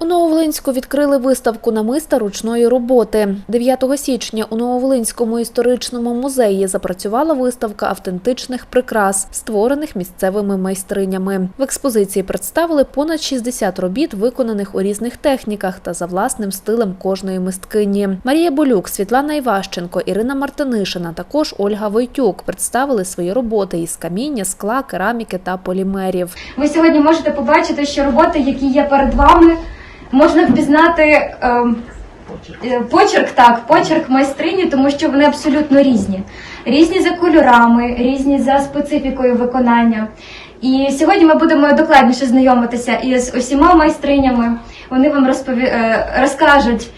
У Нововолинську відкрили виставку намиста ручної роботи. 9 січня у Нововолинському історичному музеї запрацювала виставка автентичних прикрас, створених місцевими майстринями. В експозиції представили понад 60 робіт, виконаних у різних техніках та за власним стилем кожної мисткині. Марія Болюк, Світлана Іващенко, Ірина Мартинишина, також Ольга Войтюк представили свої роботи із каміння, скла, кераміки та полімерів. Ви сьогодні можете побачити, що роботи, які є перед вами, можна впізнати ем, е, почерк, так, почерк майстрині, тому що вони абсолютно різні. Різні за кольорами, різні за специфікою виконання. І сьогодні ми будемо докладніше знайомитися із усіма майстринями. Вони вам розпові... е, розкажуть,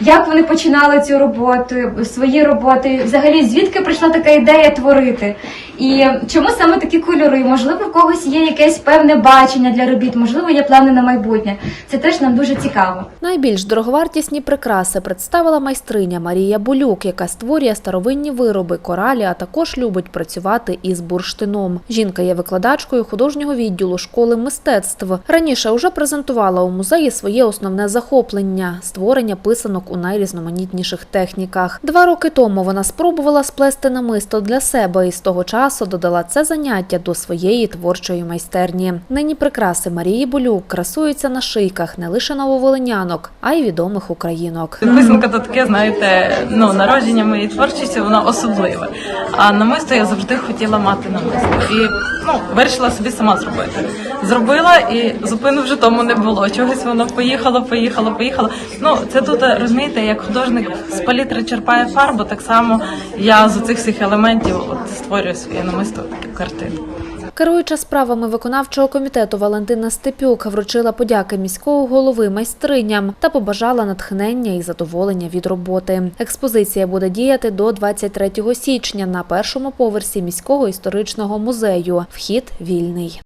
як вони починали цю роботу, свої роботи, взагалі звідки прийшла така ідея творити, і чому саме такі кольори? Можливо, в когось є якесь певне бачення для робіт, можливо, є плани на майбутнє. Це теж нам дуже цікаво. Найбільш дороговартісні прикраси представила майстриня Марія Болюк, яка створює старовинні вироби, коралі, а також любить працювати із бурштином. Жінка є викладачкою художнього відділу школи мистецтв. Раніше вже презентувала у музеї своє основне захоплення створення писанок у найрізноманітніших техніках. Два роки тому вона спробувала сплести намисто для себе і з того часу додала це заняття до своєї творчої майстерні. Нині прикраси Марії Болюк красуються на шийках не лише нововолинянок, а й відомих українок. Писанка то таке, знаєте, ну народження моєї творчості, воно особливе. А намисто я завжди хотіла мати намисто. І ну, вирішила собі сама зробити. Зробила і зупину вже тому не було. Чогось воно поїхало, поїхало, поїхало. Ну це тут розумієте, як художник з палітри черпає фарбу, так само я з цих всіх елементів от створюю своє намисто картин. Керуюча справами виконавчого комітету Валентина Степюк вручила подяки міського голови майстриням та побажала натхнення і задоволення від роботи. Експозиція буде діяти до 23 січня на першому поверсі міського історичного музею. Вхід вільний.